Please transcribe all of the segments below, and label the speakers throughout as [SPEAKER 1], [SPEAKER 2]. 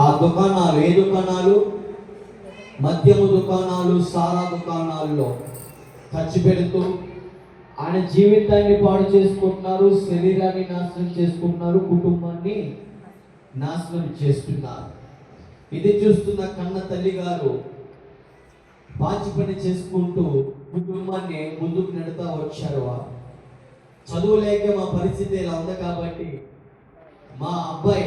[SPEAKER 1] ఆ దుకాణాలు ఏ దుకాణాలు మద్యము దుకాణాలు సారా దుకాణాల్లో ఖర్చు పెడుతూ ఆయన జీవితాన్ని పాడు చేసుకుంటున్నారు శరీరాన్ని నాశనం చేసుకుంటున్నారు కుటుంబాన్ని నాశనం చేస్తున్నారు. ఇది చూస్తున్న కన్న తల్లి గారు పాచి పని చేసుకుంటూ కుటుంబాన్ని ముందుకు నెడతా వచ్చారు. వారు చదువు లేక మా పరిస్థితి ఇలా ఉంది కాబట్టి మా అబ్బాయి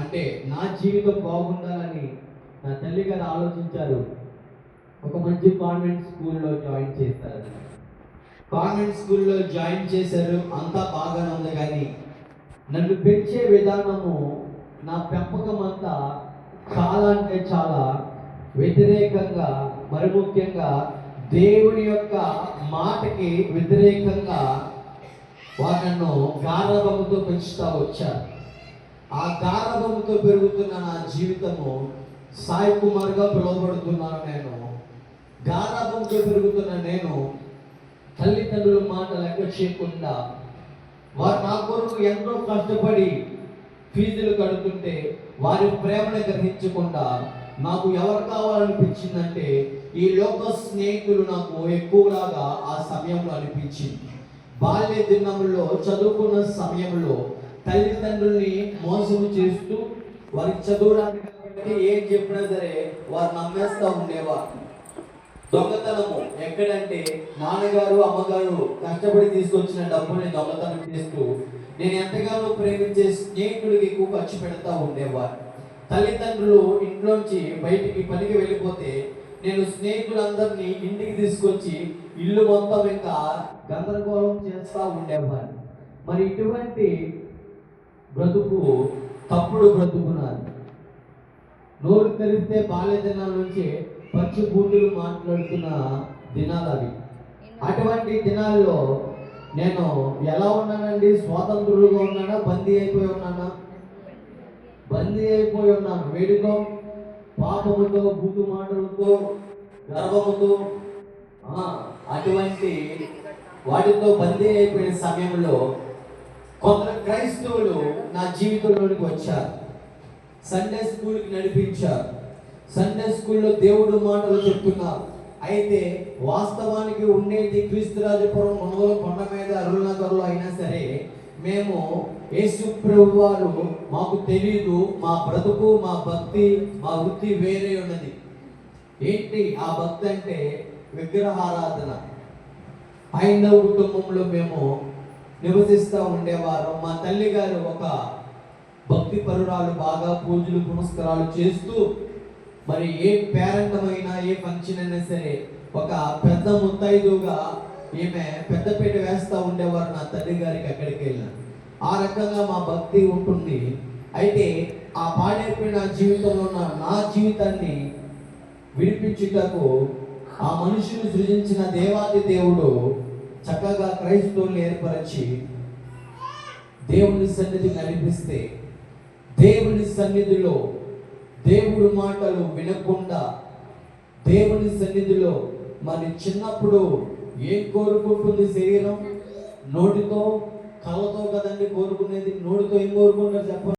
[SPEAKER 1] అంటే నా జీవితం బాగుండాలని నా తల్లి గారు ఆలోచించారు. ఒక మంచి కాన్వెంట్ స్కూల్లో జాయిన్ చేశారు. కాన్వెంట్ స్కూల్లో జాయిన్ చేశారు. అంతా బాగానే ఉంది కానీ నన్ను పెంచే విధానము నా పెంపకం అంతా చాలా అంటే చాలా వ్యతిరేకంగా మరి ముఖ్యంగా దేవుని యొక్క మాటకి వ్యతిరేకంగా వాళ్ళను గారభముతో పెంచుతా వచ్చారు. ఆ గారభముతో పెరుగుతున్న నా జీవితము సాయి కుమార్గా పిలువబడుతున్నాను నేను. గారాభంతో పెరుగుతున్న నేను తల్లిదండ్రుల మాట లెక్క చేయకుండా వారు నా కొరకు ఎంతో కష్టపడి ఫీజులు కడుతుంటే వారి ప్రేమను గ్రహించకుండా నాకు ఎవరు కావాలనిపించిందంటే ఈ లోక స్నేహితులు నాకు ఎక్కువలాగా ఆ సమయంలో అనిపించింది. బాల్య దినములో చదువుకున్న సమయంలో తల్లిదండ్రుల్ని మోసం చేస్తూ వారికి చదువురాని కాబట్టి ఏం చెప్పినా సరే వారు నమ్మేస్తా ఉండేవారు దొంగతనము ఎక్కడంటే నాన్నగారు అమ్మగారు కష్టపడి తీసుకొచ్చిన డబ్బుని దొంగతనం చేస్తూ నేను ఎంతగానో ప్రేమించే స్నేహితుడికి ఎక్కువ ఖర్చు పెడతా ఉండేవారు తల్లిదండ్రులు ఇంట్లోంచి బయటికి పనికి వెళ్ళిపోతే నేను స్నేహితులందరినీ ఇంటికి తీసుకొచ్చి ఇల్లు మొత్తం ఇంకా గందరగోళం చేస్తూ ఉండేవాడిని. మరి ఇటువంటి బ్రతుకు తప్పుడు బ్రతుకున్నారు. నోరు తెరిస్తే బాల్య దినాల నుంచి పచ్చి బూతులు మాట్లాడుతున్న దినాలు అవి. అటువంటి దినాల్లో నేను ఎలా ఉన్నానండి? స్వాతంత్రులుగా ఉన్నానా? బందీ అయిపోయి ఉన్నానా? బందీ అయిపోయి ఉన్నాను. వేడితో పాపముతో బూతు మాటలతో గర్వముతో అటువంటి వాటితో బందీ అయిపోయిన సమయంలో కొందరు క్రైస్తవులు నా జీవితంలోనికి వచ్చారు. సండే స్కూల్కి నడిపించారు. సండే స్కూల్లో దేవుడు మాటలు చెప్తున్నారు. అయితే వాస్తవానికి ఉండేది క్రీస్తురాజపురం మునగల కొండ మీద అరుణనగర్లో అయినా సరే మేము యేసు ప్రభు వారు మాకు తెలియదు మా బ్రతుకు మా భక్తి మా వృత్తి వేరే ఉన్నది. ఏంటి ఆ భక్తి అంటే విగ్రహారాధన. హైందవ కుటుంబంలో మేము నివసిస్తూ ఉండేవారు. మా తల్లి గారు ఒక భక్తి పరురాలు బాగా పూజలు పునస్కారాలు చేస్తూ మరి ఏ పేరంటమైనా ఏ ఫంక్షన్ అయినా సరే ఒక పెద్ద ముత్తైదుగా ఈమె పెద్దపీట వేస్తూ ఉండేవారు నా తల్లి గారికి అక్కడికి వెళ్ళాను. ఆ రకంగా మా భక్తి ఉంటుంది. అయితే ఆ పాడైపోయిన జీవితంలో ఉన్న నా జీవితాన్ని విడిపించుటకు ఆ మనుషుని సృజించిన దేవాది దేవుడు చక్కగా క్రైస్తవుల్ని ఏర్పరిచి దేవుని సన్నిధి నడిపిస్తే దేవుని సన్నిధిలో దేవుడు మాటలు వినకుండా దేవుని సన్నిధిలో మరి చిన్నప్పుడు ఏం కోరుకుంటుంది శరీరం? నోటితో కళ్ళతో కదండి కోరుకునేది? నోటితో ఏం కోరుకుంటారు చెప్పండి.